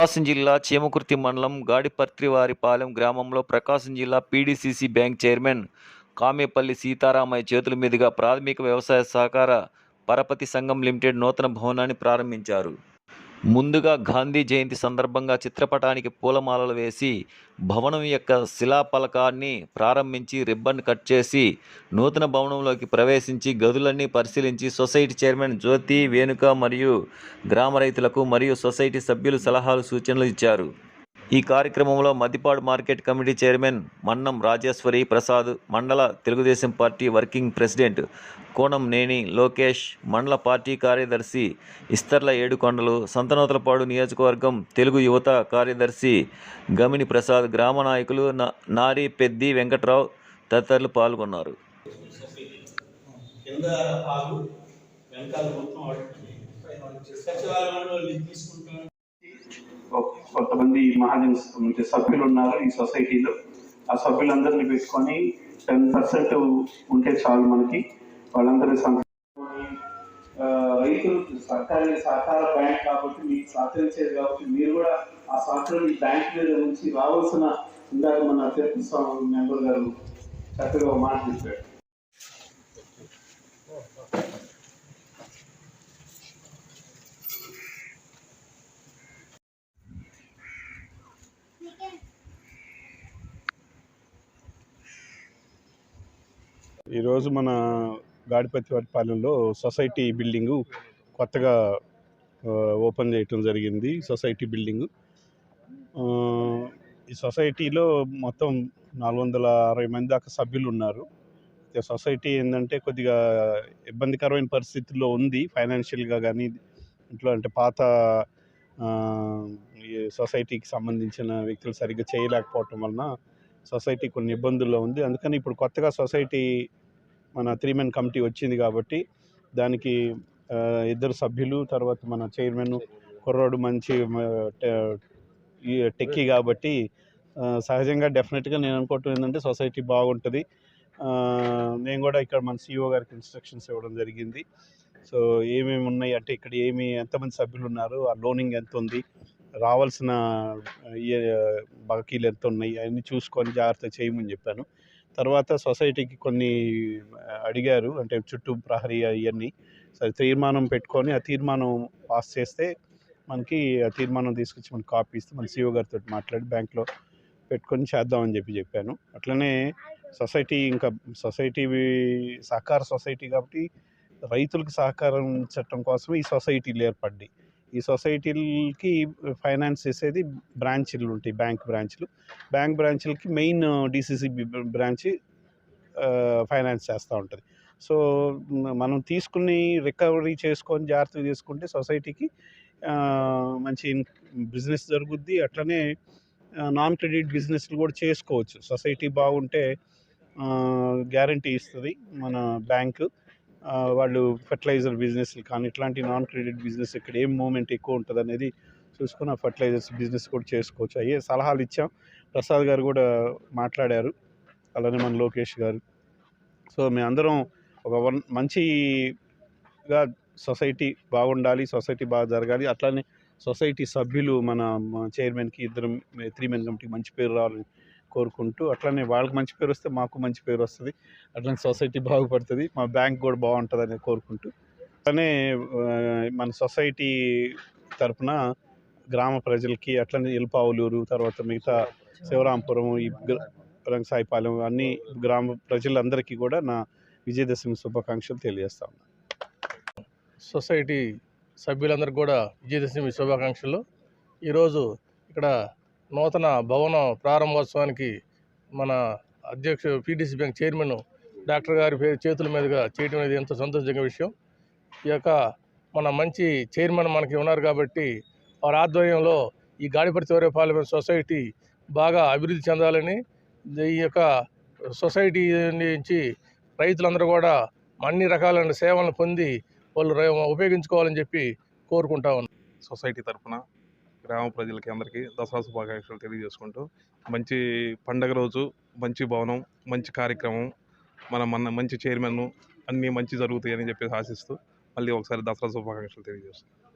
ప్రకాశం జిల్లా చీమకుర్తి మండలం గాడిపత్రివారిపాలెం గ్రామంలో ప్రకాశం జిల్లా PDCC bank chairman Kamepalli Sitaramaiah చేతుల మీదుగా ప్రాథమిక వ్యవసాయ సహకార పరపతి సంఘం లిమిటెడ్ నూతన భవనాన్ని ప్రారంభించారు. ముందుగా గాంధీ జయంతి సందర్భంగా చిత్రపటానికి పూలమాలలు వేసి భవనం యొక్క శిలాఫలకాన్ని ప్రారంభించి రిబ్బన్ కట్ చేసి నూతన భవనంలోకి ప్రవేశించి గదులన్నీ పరిశీలించి సొసైటీ చైర్మన్ జ్యోతి వేణుక మరియు గ్రామ రైతులకు మరియు సొసైటీ సభ్యులు సలహాలు సూచనలు ఇచ్చారు. ఈ కార్యక్రమంలో Maddipadu market committee chairman Mannam Rajeswari Prasad మండల తెలుగుదేశం పార్టీ వర్కింగ్ ప్రెసిడెంట్ కోణం నేని లోకేష్ మండల పార్టీ కార్యదర్శి ఇస్తర్ల ఏడుకొండలు సంతనోతలపాడు నియోజకవర్గం తెలుగు యువత కార్యదర్శి గమిని ప్రసాద్ గ్రామ నాయకులు నారి పెద్ది వెంకట్రావు తదితరులు పాల్గొన్నారు. తీసుకుంటాను. కొంతమంది మహాజన్ సభ్యులు ఉన్నారు ఈ సొసైటీలో. ఆ సభ్యులందరినీ పెట్టుకొని టెన్ పర్సెంట్ ఉంటే చాలు మనకి. వాళ్ళందరూ రైతులు సహకారి సహకార బ్యాంక్ కాబట్టి మీకు సహకరించేది కాబట్టి మీరు కూడా ఆ సహకారం ఈ బ్యాంక్ మీద నుంచి రావాల్సిన ఇందాక మన తిరుపతి స్వామి మెంబర్ గారు చక్కగా మాట ఈరోజు మన గాడిపత్తి వారిపాలెంలో సొసైటీ బిల్డింగు కొత్తగా ఓపెన్ చేయటం జరిగింది సొసైటీ బిల్డింగు. ఈ సొసైటీలో మొత్తం నాలుగు వందల అరవై మంది దాకా సభ్యులు ఉన్నారు ఈ సొసైటీ ఏంటంటే కొద్దిగా ఇబ్బందికరమైన పరిస్థితుల్లో ఉంది ఫైనాన్షియల్గా కానీ ఇంట్లో అంటే పాత ఈ సొసైటీకి సంబంధించిన వ్యక్తులు సరిగ్గా చేయలేకపోవటం వలన సొసైటీ కొన్ని ఇబ్బందుల్లో ఉంది. అందుకని ఇప్పుడు కొత్తగా సొసైటీ మన త్రీ మెన్ కమిటీ వచ్చింది కాబట్టి దానికి ఇద్దరు సభ్యులు తర్వాత మన చైర్మన్ కుర్రోడు మంచి టెక్కీ కాబట్టి సహజంగా డెఫినెట్గా నేను అనుకోవటం ఏంటంటే సొసైటీ బాగుంటుంది. నేను కూడా ఇక్కడ మన సిఇఓ గారికి ఇన్స్ట్రక్షన్స్ ఇవ్వడం జరిగింది. సో ఏమేమి ఉన్నాయి? అంటే ఇక్కడ ఏమి ఎంతమంది సభ్యులు ఉన్నారు? ఆ లోనింగ్ ఎంత ఉంది రావాల్సిన బాకీలు ఎంత ఉన్నాయి అవన్నీ చూసుకొని జాగ్రత్త చేయమని చెప్పాను. తర్వాత సొసైటీకి కొన్ని అడిగారు. అంటే చుట్టూ ప్రహరీ అవన్నీ సరే తీర్మానం పెట్టుకొని ఆ తీర్మానం పాస్ చేస్తే మనకి ఆ తీర్మానం తీసుకొచ్చి మనకి కాపీ ఇస్తే మన సీఓ గారితో మాట్లాడి బ్యాంక్లో పెట్టుకొని చేద్దామని చెప్పి చెప్పాను. అట్లనే సొసైటీ ఇంకా సొసైటీ సహకార సొసైటీ కాబట్టి రైతులకు సహకరించడం కోసం ఈ సొసైటీలు ఏర్పడ్డాయి. ఈ సొసైటీలకి ఫైనాన్స్ చేసేది బ్రాంచ్లు ఉంటాయి బ్యాంక్ బ్రాంచ్లు. బ్యాంక్ బ్రాంచ్లకి మెయిన్ డిసిసిబి బ్రాంచ్ ఫైనాన్స్ చేస్తూ ఉంటుంది. సో మనం తీసుకుని రికవరీ చేసుకొని జాగ్రత్తగా చేసుకుంటే సొసైటీకి మంచి బిజినెస్ జరుగుద్ది. అట్లనే నాన్ క్రెడిట్ బిజినెస్లు కూడా చేసుకోవచ్చు. సొసైటీ బాగుంటే గ్యారంటీ ఇస్తుంది మన బ్యాంకు. వాళ్ళు ఫెర్టిలైజర్ బిజినెస్ కానీ ఇట్లాంటి నాన్ క్రెడిట్ బిజినెస్ ఇక్కడ ఏం మూమెంట్ ఎక్కువ ఉంటుంది అనేది చూసుకుని ఆ ఫర్టిలైజర్స్ బిజినెస్ కూడా చేసుకోవచ్చు. అయ్యే సలహాలు ఇచ్చాం. ప్రసాద్ గారు కూడా మాట్లాడారు. అలానే మన లోకేష్ గారు. సో మేమందరం ఒక వన్ మంచిగా సొసైటీ బాగుండాలి సొసైటీ బాగా జరగాలి. అట్లానే సొసైటీ సభ్యులు మన మన చైర్మన్కి ఇద్దరు త్రీ మెన్ కమిటీకి మంచి పేరు రావాలని కోరుకుంటూ అట్లనే వాళ్ళకి మంచి పేరు వస్తే మాకు మంచి పేరు వస్తుంది. అట్లనే సొసైటీ బాగుపడుతుంది. మా బ్యాంక్ కూడా బాగుంటుందని కోరుకుంటూ అట్లనే మన సొసైటీ తరపున గ్రామ ప్రజలకి అట్లనే ఇల్పావులూరు తర్వాత మిగతా శివరాంపురం ఈ రంగసాయిపాలెం అన్ని గ్రామ ప్రజలందరికీ కూడా నా విజయదశమి శుభాకాంక్షలు తెలియజేస్తా ఉన్నాను సొసైటీ సభ్యులందరికీ కూడా విజయదశమి శుభాకాంక్షలు. ఈరోజు ఇక్కడ నూతన భవన ప్రారంభోత్సవానికి మన అధ్యక్షుడు పీడీసీ బ్యాంక్ చైర్మన్ డాక్టర్ గారి పేరు చేతుల మీదుగా చేయడం అనేది ఎంతో సంతోషంగా విషయం. ఈ యొక్క మన మంచి చైర్మన్ మనకి ఉన్నారు కాబట్టి వారి ఆధ్వర్యంలో ఈ గాడిపర్తి పార్లమెంట్ సొసైటీ బాగా అభివృద్ధి చెందాలని ఈ యొక్క సొసైటీ నుంచి రైతులందరూ కూడా అన్ని రకాలైన సేవలను పొంది వాళ్ళు ఉపయోగించుకోవాలని చెప్పి కోరుకుంటా ఉన్నాను సొసైటీ తరఫున గ్రామ ప్రజలకి అందరికీ దసరా శుభాకాంక్షలు తెలియజేసుకుంటూ మంచి పండగ రోజు మంచి భవనం మంచి కార్యక్రమం మన మన మంచి చైర్మన్ అన్నీ మంచి జరుగుతాయని చెప్పేసి ఆశిస్తూ మళ్ళీ ఒకసారి దసరా శుభాకాంక్షలు తెలియజేస్తున్నాం